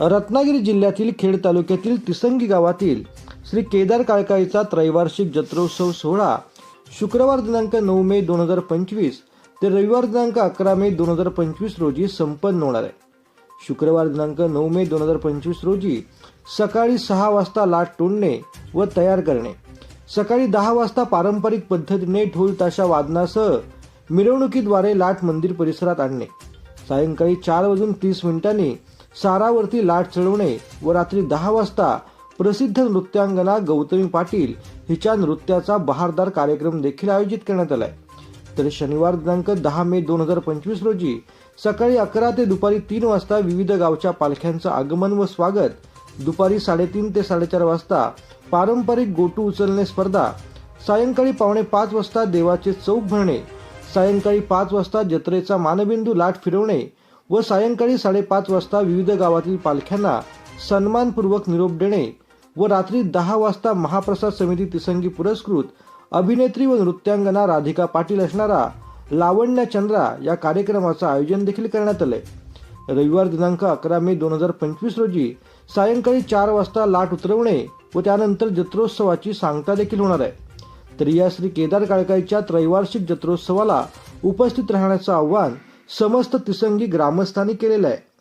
रत्नागिरी जिल्ह्यातील खेड तालुक्यातील तिसंगी गावातील श्री केदार काळकाईचा त्रैवार्षिक जत्रोत्सव सोहळा शुक्रवार दिनांक नऊ मे दोन हजार पंचवीस ते रविवार दिनांक अकरा मे दोन हजार पंचवीस रोजी संपन्न होणार आहे. शुक्रवार दिनांक नऊ मे दोन हजार पंचवीस रोजी सकाळी सहा वाजता लाट तोडणे व तयार करणे. सकाळी दहा वाजता पारंपरिक पद्धतीने ढोल ताशा वादनासह मिरवणुकीद्वारे लाट मंदिर परिसरात आणणे. सायंकाळी चार वाजून तीस मिनिटांनी सारावरती लाट चढवणे व रात्री दहा वाजता प्रसिद्ध नृत्यांगना गौतमी पाटील हिच्या नृत्याचा बहारदार कार्यक्रम देखील आयोजित करण्यात आलाय. तर शनिवार दिनांक दहा मे दोन हजार पंचवीस रोजी सकाळी अकरा ते दुपारी तीन वाजता विविध गावच्या पालख्यांचं आगमन व स्वागत दुपारी साडेतीन ते साडेचार वाजता पारंपरिक गोटू उचलणे स्पर्धा सायंकाळी पावणे पाच वाजता देवाचे चौक भरणे सायंकाळी पाच वाजता जत्रेचा मानबिंदू लाट फिरवणे व सायंकाळी साडेपाच वाजता विविध गावातील पालख्यांना सन्मानपूर्वक निरोप देणे व रात्री दहा वाजता महाप्रसाद समिती तिसंगी पुरस्कृत अभिनेत्री व नृत्यांगना राधिका पाटील असणारा लावण्या चंद्रा या कार्यक्रमाचं आयोजन देखील करण्यात आलंय. रविवार दिनांक अकरा मे दोन हजार पंचवीस रोजी सायंकाळी चार वाजता लाट उतरवणे व त्यानंतर जत्रोत्सवाची सांगता देखील होणार आहे. तर या श्री केदार काळकाईच्या त्रैवार्षिक जत्रोत्सवाला उपस्थित राहण्याचं आव्हान समस्त तिसंगी ग्रामस्थांनी केलेलं आहे.